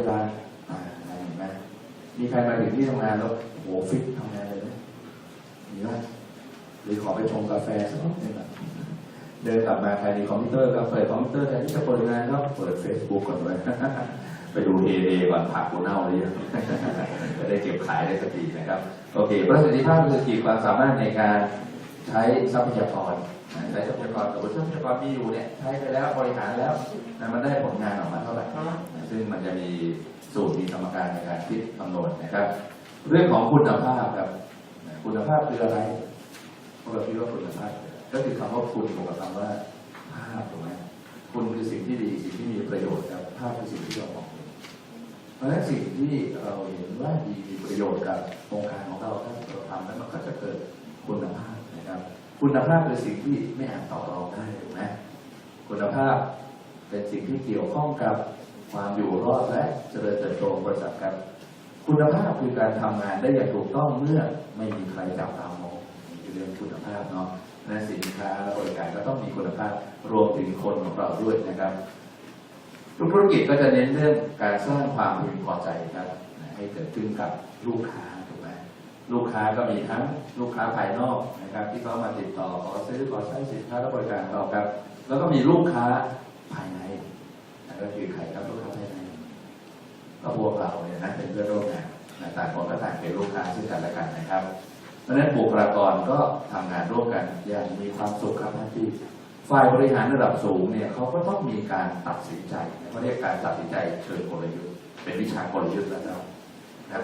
เวลาอ่าเห็นไหมมีใครมาถึงที่ทำงานแล้วโหฟิตทำงานเลยไหมมีไหมหรือขอไปชงกาแฟสักนิดหนึงอะเดินกลับมาใครมีคอมพิวเตอร์ก็เปิดคอมพิวเตอร์แทนที่จะเปิดงานก็เปิด Facebook ก่อนเลยไปดูเอเอก่อนผักกูเน่าหรือยังจะได้เก็บขายได้สักทีนะครับ โอเคประสิทธิภาพคือขีดความสามารถในการใช้ทรัพยากร ใช้ทรัพยากรแต่ว่าทรัพยากรมีอยู่เนี่ยใช้ไปแล้วบริหารแล้วนะมันได้ผลงานออกมาเท่าไหร่ซึ่งมันจะมีสูตรมีกรรมการในการคิดคำนวณนะครับ เรื่องของคุณภาพครับ คุณภาพคืออะไรพวกเราคิดว่าคุณภาพ ก็คือคำว่าคุณบวกกับคำว่าภาพถูกไหมคุณคือสิ่งที่ดีสิ่งที่มีประโยชน์ครับภาพคือสิ่งที่เรามองเห็นเพราะฉะนั้นสิ่งที่เราเห็นว่าดีมีประโยชน์กับโครงการของเราถ้าเราทำแล้วมันก็จะเกิดคุณภาพนะครับ คุณภาพเป็นสิ่งที่ไม่อาจต่อรองได้ถูกไหมคุณภาพเป็นสิ่งที่เกี่ยวข้องกับความอยู่รอดและเจริญเติบโตบริษัทครับ คุณภาพคือการทำงานได้อย่างถูกต้องเมื่อไม่มีใครจับตามองนี่คือเรื่องคุณภาพเนาะและสินค้าและบริการก็ต้องมีคุณภาพรวมถึงคนของเราด้วยนะครับทุกธุรกิจก็จะเน้นเรื่องการสร้างความพึงพอใจครับให้เกิดขึ้นกับลูกค้า ลูกค้าก็มีทั้งลูกค้าภายนอกนะครับ ที่เขามาติดต่อขอซื้อขอใช้สินค้าและบริการของเราครับ แล้วก็มีลูกค้าภายในนั่นก็คือใครครับลูกค้าภายในก็พวกเราเนี่ยนะเป็นเพื่อนร่วมงานต่างคนก็ต่างเป็นลูกค้าซึ่งกันและกันนะครับ เพราะฉะนั้นบุคลากรก็ทำงานร่วมกันอย่างมีความสุขครับท่านพี่ฝ่ายบริหารระดับสูงเนี่ยเขาก็ต้องมีการตัดสินใจเขาเรียกการตัดสินใจเชิงกลยุทธ์เป็นวิชากลยุทธ์แล้วนะครับ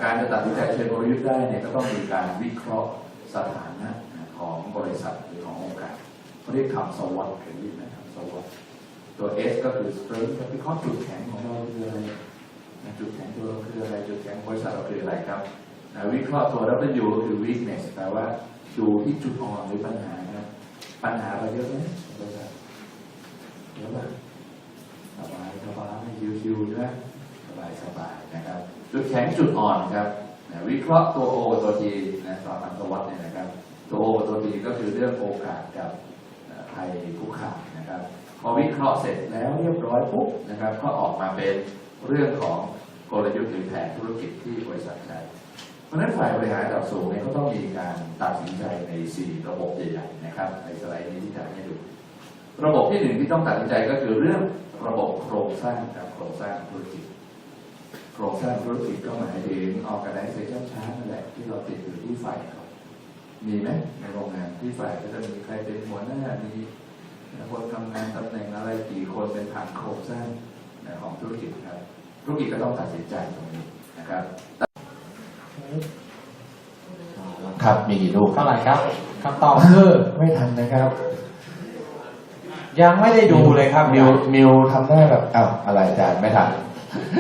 การจะตัดสินใจเชิงกลยุทธ์ได้เนี่ยก็ต้องมีการวิเคราะห์สถานะของบริษัทหรือขององค์การเขาเรียกคำสวอตเคยได้ยินไหมคำสวอตตัว S ก็คือ strength ก็คือข้อจุดแข็งของเราคืออะไรจุดแข็งตัวเราคืออะไรจุดแข็งบริษัทเราคืออะไรครับวิเคราะห์ตัว W ก็คือ weakness แปลว่าดูที่จุดอ่อนหรือปัญหานะครับปัญหาเราเยอะไหมบริษัทเดี๋ยวแบบสบายสบายชิวๆใช่ไหม บายสบายนะครับจุดแข็งจุดอ่อนครับวิเคราะห์ตัว O ตัว T นะสอนอัตวัตเนี่ยนะครับตัว O ตัว T ก็คือเรื่องโอกาสกับภัยคุกคามนะครับ พอวิเคราะห์เสร็จแล้วเรียบร้อยปุ๊บนะครับ ก็ออกมาเป็นเรื่องของกลยุทธ์หรือแผนธุรกิจที่บริษัทใช้เพราะฉะนั้นฝ่ายบริหารระดับสูงเนี่ยก็ต้องมีการตัดสินใจใน 4 ระบบใหญ่ๆนะครับ ในสไลด์นี้ที่จะให้ดู ระบบที่หนึ่งที่ต้องตัดสินใจก็คือเรื่องระบบโครงสร้างกับโครงสร้างธุรกิจ โครงสร้างธุรกิจก็หมายถึง organization chart นั่นแหละที่เราติดอยู่ที่ฝ่ายเขามีไหมในโรงงานที่ฝ่ายก็จะมีใครเป็นหัวหน้ามีคนทำงานตำแหน่งอะไรกี่คนเป็นฐานโครงสร้างของธุรกิจครับธุรกิจก็ต้องตัดสินใจตรงนี้นะครับครับมีกี่ลูกเท่าไหร่ครับคำตอบคือไม่ทันนะครับ ยังไม่ได้ดูเลยครับมิวมิวทำได้แบบอ้าวอะไรอาจารย์ไม่ทันด้า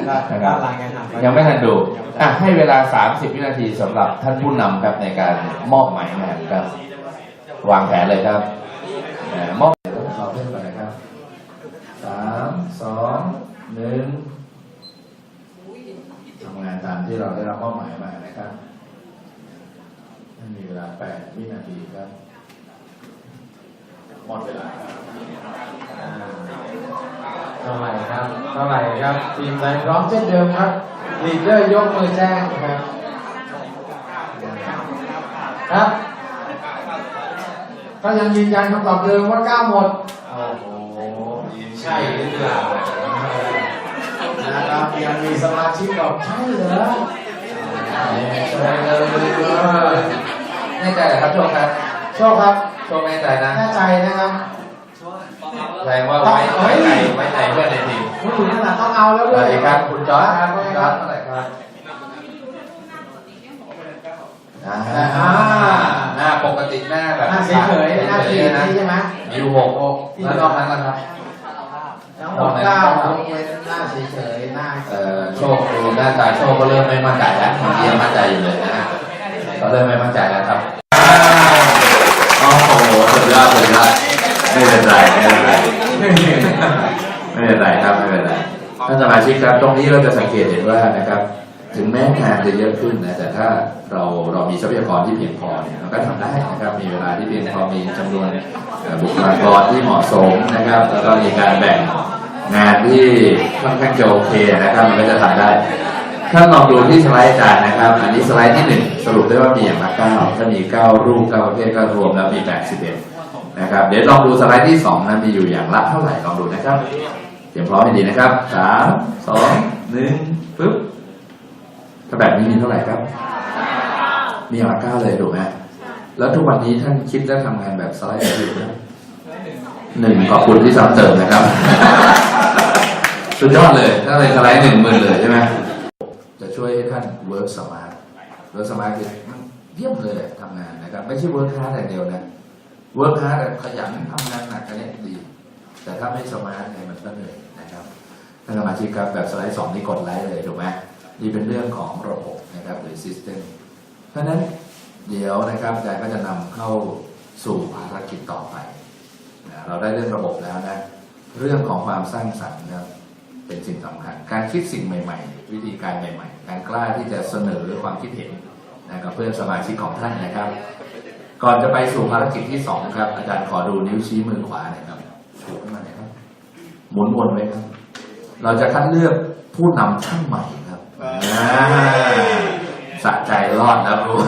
นหลังไงครับยังไม่ทันดูยังไม่ทันอะให้เวลา 30 วินาทีสำหรับท่านผู้นำครับในการมอบหมายงานครับ วางแผนเลยครับเอ่อมอบเดี๋ยวต้องขอเพิ่มก่อนนะครับสามสองหนึ่งทำงานตามที่เราได้รับมอบหมายมานะครับให้มีเวลา 8 วินาทีครับหมดเวลาครับอ่าเท่าไหร่ครับเท่าไหร่ครับ ทีมใดพร้อมเช่นเดิมครับลีดเดอร์ยกมือแจ้งครับครับก็ยังยืนยันคำตอบเดิมว่าเก้าหมดโอ้โหใช่หรือเปล่านะครับยังมีสมาชิกบอกใช่เหรอใช่เลยแน่ใจเหรอครับโชคครับโชคครับโชคแน่ใจนะแน่ใจนะครับ แสดงว่าไว้ไว้ใจไว้ใจเพื่อนในทีมผู้หญิงขนาดต้องเอาแล้วสด้ววัยสดีครับคุณจอร์จครับคุณจอร์จเท่าไหร่ครับอ่าอ่าหน้าปกติหน้าแบบหน้าเฉยๆหน้าเฉยนะๆใช่ไหมมีอยู่หกแล้วนอกนั้นล่ะครับ ทั้งหมดเก้ายกเว้นหน้าเฉยๆหน้าเอ่อโชคดูหน้าตาโชคก็เริ่มไม่มั่นใจแล้วเมื่อกี้ยังมั่นใจอยู่เลยนะฮะก็เริ่มไม่มั่นใจแล้วครับโอ้โหสุดยอดสุดยอดไม่เป็นไรไม่เป็นไร ไม่เป็นไรครับไม่เป็นไร ท่านสมาชิกครับ ตรงนี้เราจะสังเกตเห็นว่านะครับ ถึงแม้งานจะเยอะขึ้นนะแต่ถ้าเราเรามีทรัพยากรที่เพียงพอเนี่ยเราก็ทำได้นะครับ มีเวลาที่เพียงพอมีจำนวนบุคลากรที่เหมาะสมนะครับ แล้วก็มีการแบ่งงานที่ค่อนข้างจะโอเคนะครับมันก็จะทำได้ถ้าลองดูที่สไลด์อาจารย์นะครับ อันนี้สไลด์ที่หนึ่งสรุปได้ว่ามีอย่างละเก้าถ้ามีเก้ารูปเก้าประเภทก็รวมแล้วมีแปดสิบเอ็ดนะครับ เดี๋ยวลองดูสไลด์ที่สองนะมีอยู่อย่างละเท่าไหร่ลองดูนะครับ เตรียมพร้อมให้ดีนะครับสามสองหนึ่งปึ๊บถ้าแบบนี้มีเท่าไหร่ครับมีอย่าเก้าเลยถูกไหมแล้วทุกวันนี้ท่านคิดและทำงานแบบสไลด์อยู่ไหมหนึ่งขอบคุณที่ซ้ำเติมนะครับ สุดยอดเลยถ้าเลยสไลด์หนึ่งหมื่นเลยใช่ไหมจะช่วยให้ท่าน work smart work smart คือเยี่ยมเลยทำงานนะครับ ไม่ใช่ work hard อย่างเดียวนะ work hard แบบขยันทำงานหนักอันนี้ดี แต่ถ้าไม่ smart เนี่ยมันก็เหนื่อยนะครับท่านสมาชิกครับแบบสไลด์สองนี่กดไลค์เลยถูกไหมนี่เป็นเรื่องของระบบนะครับหรือ system เพราะนั้นเดี๋ยวนะครับอาจารย์ก็จะนำเข้าสู่ภารกิจต่อไปนะเราได้เรื่องระบบแล้วนะ เรื่องของความสร้างสรรค์นะครับเป็นสิ่งสำคัญ การคิดสิ่งใหม่ ๆ วิธีการใหม่ ๆ การกล้าที่จะเสนอความคิดเห็นนะกับเพื่อนสมาชิกของท่านนะครับ ก่อนจะไปสู่ภารกิจที่สองครับ อาจารย์ขอดูนิ้วชี้มือขวาหน่อยครับชูขึ้นมาหน่อยครับ หมุนวนไว้ครับ เราจะคัดเลือกผู้นำท่านใหม่ครับอ่าสะใจรอดแล้วรู้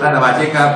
ท่านสมาชิกครับ